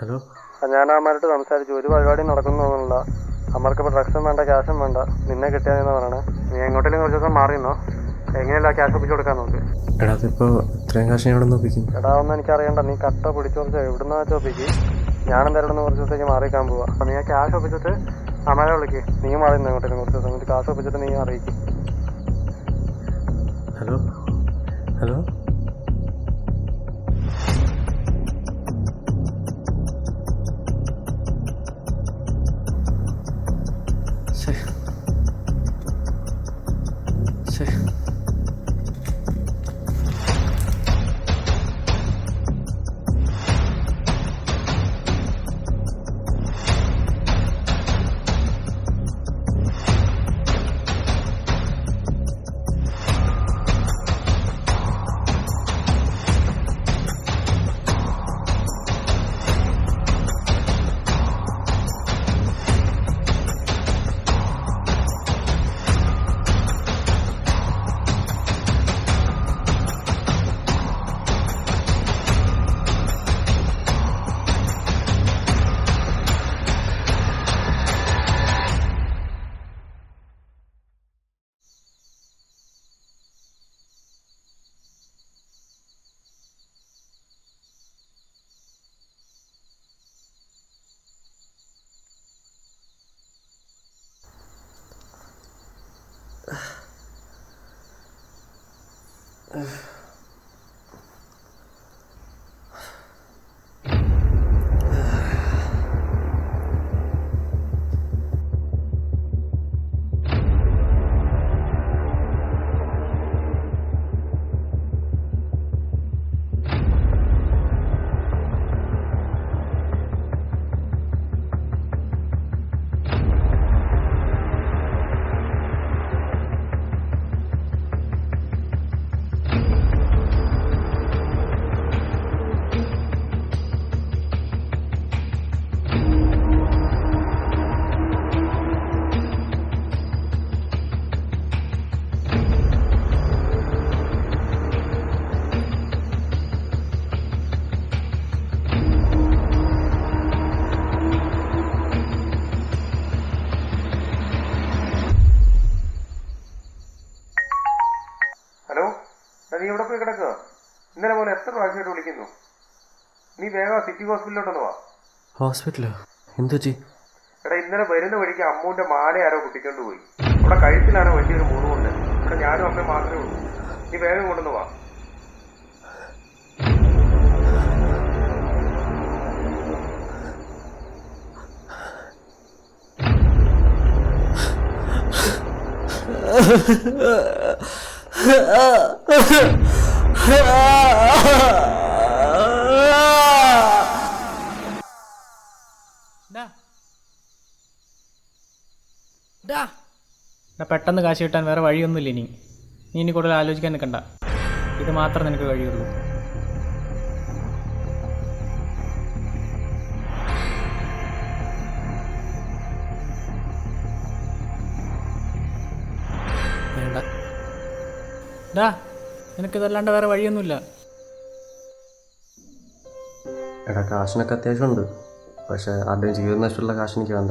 Hello? ഞാൻ അമ്മമാരോട് സംസാരിച്ചു. ഒരു പരിപാടി നടക്കുന്നു തോന്നുന്നില്ല. അമ്മർക്ക് ഇപ്പോൾ ഡ്രഗ്സും വേണ്ട ക്യാഷും വേണ്ട. നിന്നെ കിട്ടിയാന്ന് പറയണേ. നീ എങ്ങോട്ടെങ്കിലും കുറച്ച് ദിവസം മാറിയെന്നോ എങ്ങനെയല്ല ക്യാഷ് ഒപ്പിച്ച് കൊടുക്കാൻ നോക്ക്. എടാ അതിപ്പോൾ ഇത്രയും കാശ് ഞാൻ നിന്ന് ഒപ്പിക്കും? എടാ ഒന്നും എനിക്കറിയണ്ട. നീ കട്ട പിടിച്ചു കുറച്ച് എവിടുന്ന് വെച്ച് ഒപ്പിക്ക്? ഞാൻ എന്തായാലും കുറച്ച് ദിവസത്തേക്ക് മാറിക്കാൻ പോവാ. അപ്പം നീ ആ ക്യാഷ് ഒപ്പിച്ചിട്ട് അമ്മരെ വിളിക്ക്. നീ മാറി എങ്ങോട്ടേലും കുറച്ച് ദിവസം. എന്നിട്ട് ക്യാഷ് ഒപ്പിച്ചിട്ട് നീ അറിയിക്കും ഹലോ? ഹലോ? ഹലോ നീ ഇവിടെ പോയി കിടക്കുക ഇന്നലെ പോലെ എത്ര പ്രാവശ്യമായിട്ട് വിളിക്കുന്നു? നീ വേഗം സിറ്റി ഹോസ്പിറ്റലിലോട്ടൊന്ന് വാ. ഹോസ്പിറ്റലോ? എന്തു ചെയ് എടാ ഇന്നലെ വരുന്ന വഴിക്ക് അമ്മൂന്റെ മാല ആരോ കുട്ടിക്കൊണ്ട് പോയി. അവിടെ കഴുത്തിലാണ് വലിയൊരു മുറിവുണ്ട്. ഇവിടെ ഞാനും അമ്മയും മാത്രമേ ഉള്ളൂ. നീ വേഗം കൊണ്ടുവന്ന് വാ. ഡാ പെട്ടെന്ന് കാശ് കിട്ടാൻ വേറെ വഴിയൊന്നുമില്ല ഇനി. നീ ഇനി കൂടുതൽ ആലോചിക്കാൻ നിൽക്കണ്ട. ഇത് മാത്രം നിനക്ക് കഴിയുള്ളൂ. വേണ്ട. ഡാ നിനക്കിതല്ലാണ്ട് വേറെ വഴിയൊന്നുമില്ല. എടാ കാശിനൊക്കെ അത്യാവശ്യമുണ്ട്. പക്ഷേ ആരുടെയും ജീവിതം നഷ്ടമുള്ള കാശ് എനിക്ക് വേണ്ട.